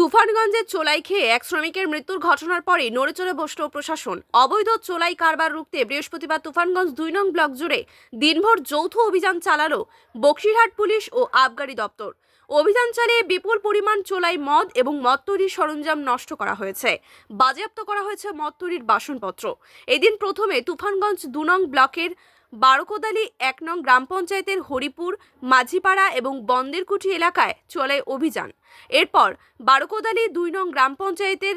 তুফানগঞ্জের চোলাই খেয়ে এক শ্রমিকের মৃত্যুর ঘটনার পরে নড়েচড়ে বসল প্রশাসন। অবৈধ চোলাই কারবার রুখতে বৃহস্পতিবার তুফানগঞ্জ দুই নং ব্লক জুড়ে দিনভর যৌথ অভিযান চালালো বক্সিরহাট পুলিশ ও আবগারি দপ্তর। অভিযান চালিয়ে বিপুল পরিমাণ চোলাই মদ এবং মদ তৈরির সরঞ্জাম নষ্ট করা হয়েছে। বাজেয়াপ্ত করা হয়েছে মদ তৈরির বাসনপত্র। এদিন প্রথমে তুফানগঞ্জ দু নং ব্লকের বারোকোদালি এক নং গ্রাম পঞ্চায়েতের হরিপুর, মাঝিপাড়া এবং বন্দেরকুঠি এলাকায় চলে অভিযান। এরপর বারোকোদালি দুই নং গ্রাম পঞ্চায়েতের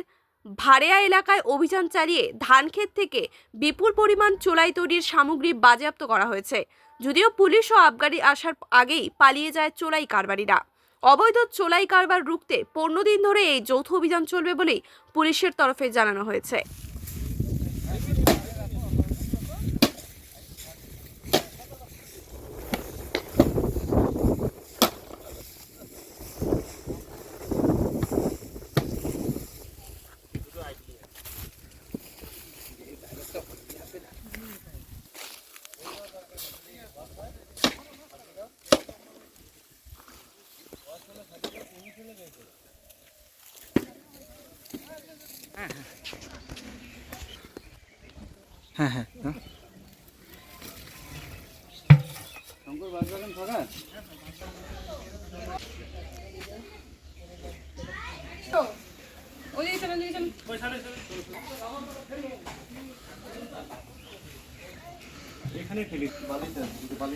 ভাড়েয়া এলাকায় অভিযান চালিয়ে ধানক্ষেত থেকে বিপুল পরিমাণ চোলাই তৈরির সামগ্রী বাজেয়াপ্ত করা হয়েছে। যদিও পুলিশ ও আবগারি আসার আগেই পালিয়ে যায় চোলাই কারবারিরা। অবৈধ চোলাই কারবার রুখতে পনেরো দিন ধরে এই যৌথ অভিযান চলবে বলেই পুলিশের তরফে জানানো হয়েছে। হ্যাঁ হ্যাঁ হ্যাঁ। এখানে ফেলি বালিতে বালি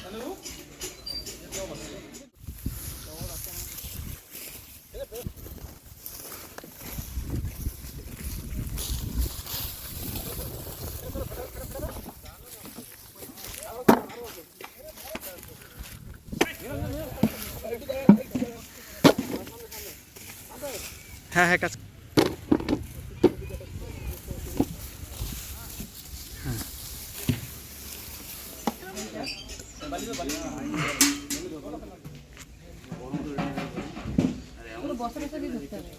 হ্যাঁ হ্যাঁ কাজ বসে বসে দিয়ে ধরতে হবে